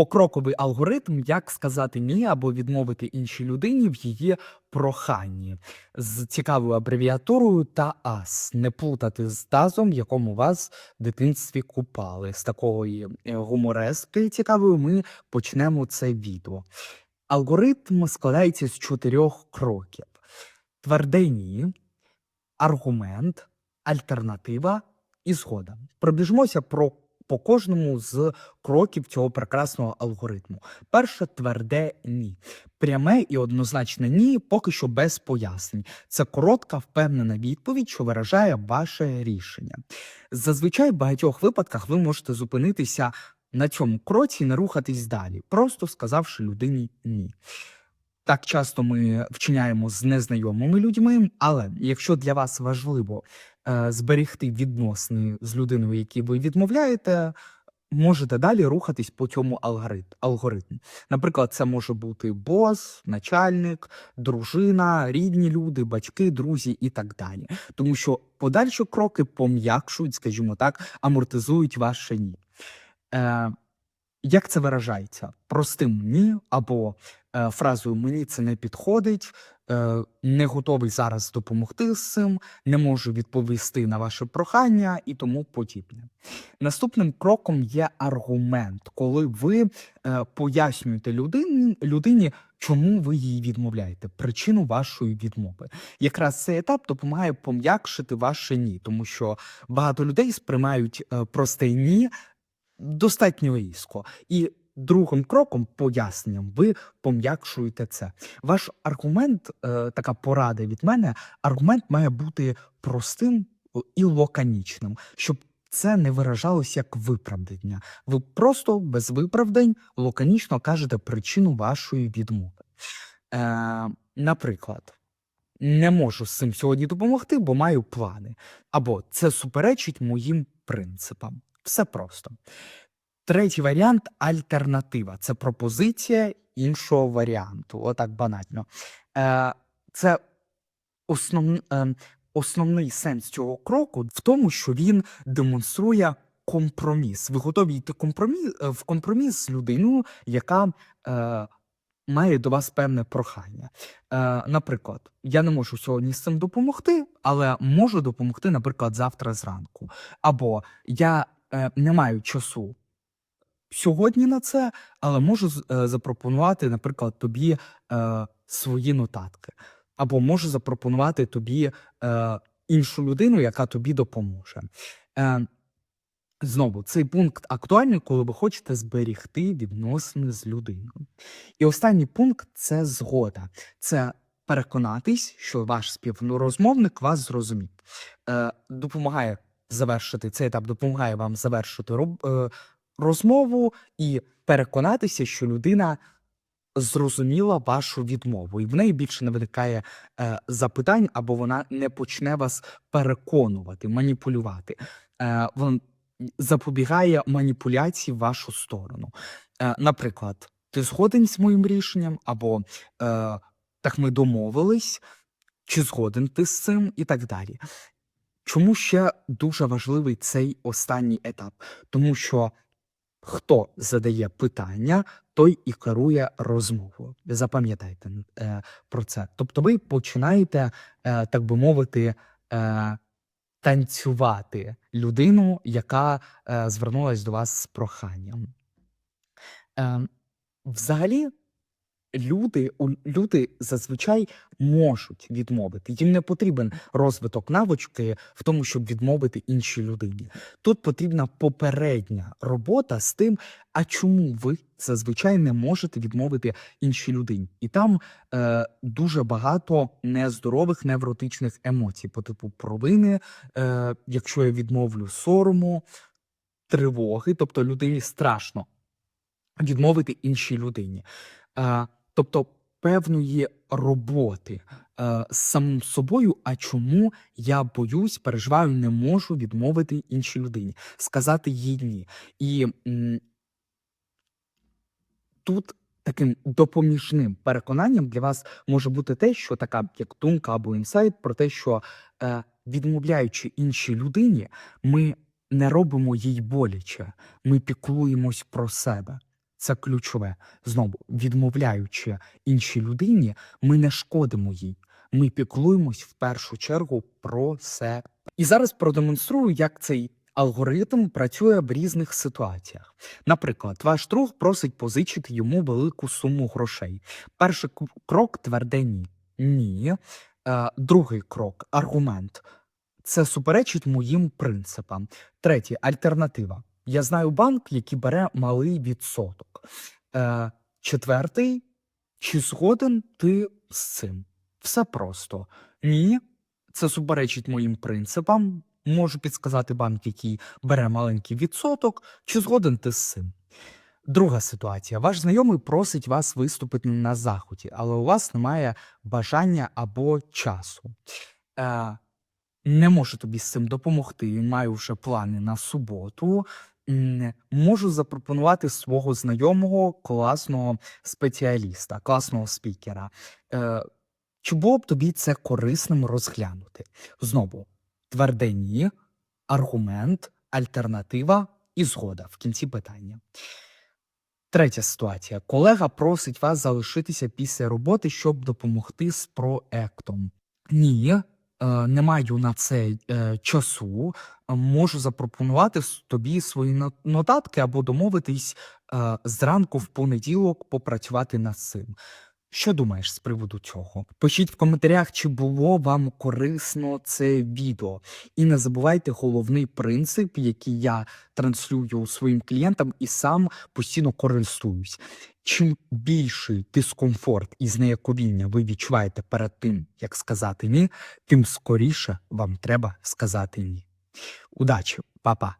покроковий алгоритм, як сказати ні або відмовити іншій людині в її проханні з цікавою абревіатурою та ас. Не плутати з тазом, в якому вас в дитинстві купали. З такої е, гуморески цікавої ми почнемо це відео. Алгоритм складається з чотирьох кроків: тверде ні, аргумент, альтернатива і згода. Пробіжмося про по кожному з кроків цього прекрасного алгоритму. Перше тверде ні. Пряме і однозначне ні, поки що без пояснень. Це коротка, впевнена відповідь, що виражає ваше рішення. Зазвичай в багатьох випадках ви можете зупинитися на цьому кроці і не рухатись далі, просто сказавши людині ні. Так часто ми вчиняємо з незнайомими людьми, але якщо для вас важливо е, зберегти відносини з людиною, якій ви відмовляєте, можете далі рухатись по цьому алгорит- алгоритму. Наприклад, це може бути бос, начальник, дружина, рідні люди, батьки, друзі і так далі. Тому що подальші кроки пом'якшують, скажімо так, амортизують ваше ні. Е, як це виражається? Простим ні або фразою мені це не підходить, е, не готовий зараз допомогти з цим, не можу відповісти на ваше прохання і тому подібне. Наступним кроком є аргумент, коли ви е, пояснюєте людині, чому ви їй відмовляєте, причину вашої відмови. Якраз цей етап допомагає пом'якшити ваше ні, тому що багато людей сприймають е, просте ні достатньо різко. І другим кроком, поясненням, ви пом'якшуєте це. Ваш аргумент, е, така порада від мене, аргумент має бути простим і лаконічним, щоб це не виражалося як виправдання. Ви просто без виправдань лаконічно кажете причину вашої відмови. Е, наприклад, не можу з цим сьогодні допомогти, бо маю плани. Або це суперечить моїм принципам. Все просто. Третій варіант альтернатива. Це пропозиція іншого варіанту. Отак банально. Е, це основ, е, основний сенс цього кроку в тому, що він демонструє компроміс. Ви готові йти компроміс, е, в компроміс з людиною, яка е, має до вас певне прохання. Е, наприклад, я не можу сьогодні з цим допомогти, але можу допомогти, наприклад, завтра зранку. Або я не маю часу сьогодні на це, але можу е, запропонувати, наприклад, тобі е, свої нотатки, або можу запропонувати тобі е, іншу людину, яка тобі допоможе. Е, Знову, цей пункт актуальний, коли ви хочете зберігти відносини з людиною. І останній пункт це згода. Це переконатись, що ваш співрозмовник вас зрозумів. Е, допомагає завершити цей етап, допомагає вам завершити е, розмову і переконатися, що людина зрозуміла вашу відмову, і в неї більше не виникає е, запитань, або вона не почне вас переконувати, маніпулювати. Е, вон запобігає маніпуляції в вашу сторону. Е, наприклад, ти згоден з моїм рішенням, або е, так ми домовились, чи згоден ти з цим, і так далі. Чому ще дуже важливий цей останній етап? Тому що хто задає питання, той і керує розмовою. Запам'ятайте е, про це. Тобто, ви починаєте, е, так би мовити, е, танцювати людину, яка звернулась до вас з проханням. Е, взагалі, люди, у- люди зазвичай можуть відмовити. Їм не потрібен розвиток навички в тому, щоб відмовити іншій людині. Тут потрібна попередня робота з тим, а чому ви зазвичай не можете відмовити іншій людині. І там е, дуже багато нездорових невротичних емоцій, по типу провини, е, якщо я відмовлю сорому, тривоги, тобто людині страшно відмовити іншій людині. Е, тобто певної роботи е, з самим собою, а чому я боюсь, переживаю, не можу відмовити іншій людині, сказати їй ні. І м, тут таким допоміжним переконанням для вас може бути те, що така як думка або інсайт про те, що е, відмовляючи іншій людині, ми не робимо їй боляче, ми піклуємось про себе. Це ключове. Знову, відмовляючи іншій людині, ми не шкодимо їй. Ми піклуємось в першу чергу про себе. І зараз продемонструю, як цей алгоритм працює в різних ситуаціях. Наприклад, ваш друг просить позичити йому велику суму грошей. Перший крок тверде ні. Ні. Е, другий крок аргумент. Це суперечить моїм принципам. Третє альтернатива. Я знаю банк, який бере малий відсоток. Е, четвертий. Чи згоден ти з цим? Все просто. Ні, це суперечить моїм принципам. Можу підсказати банк, який бере маленький відсоток, чи згоден ти з цим. Друга ситуація. Ваш знайомий просить вас виступити на заході, але у вас немає бажання або часу. Е, не можу тобі з цим допомогти. Маю вже плани на суботу. Можу запропонувати свого знайомого класного спеціаліста, класного спікера. Е, чи було б тобі це корисним розглянути? Знову тверде ні, аргумент, альтернатива і згода в кінці питання. Третя ситуація. Колега просить вас залишитися після роботи, щоб допомогти з проектом. Ні, не маю на це е, часу. Е, Можу запропонувати тобі свої но- нотатки або домовитись е, зранку в понеділок попрацювати над цим. Що думаєш з приводу цього? Пишіть в коментарях, чи було вам корисно це відео. І не забувайте головний принцип, який я транслюю своїм клієнтам і сам постійно користуюсь. Чим більший дискомфорт і знеяковіння ви відчуваєте перед тим, як сказати ні, тим скоріше вам треба сказати ні. Удачі, па-па!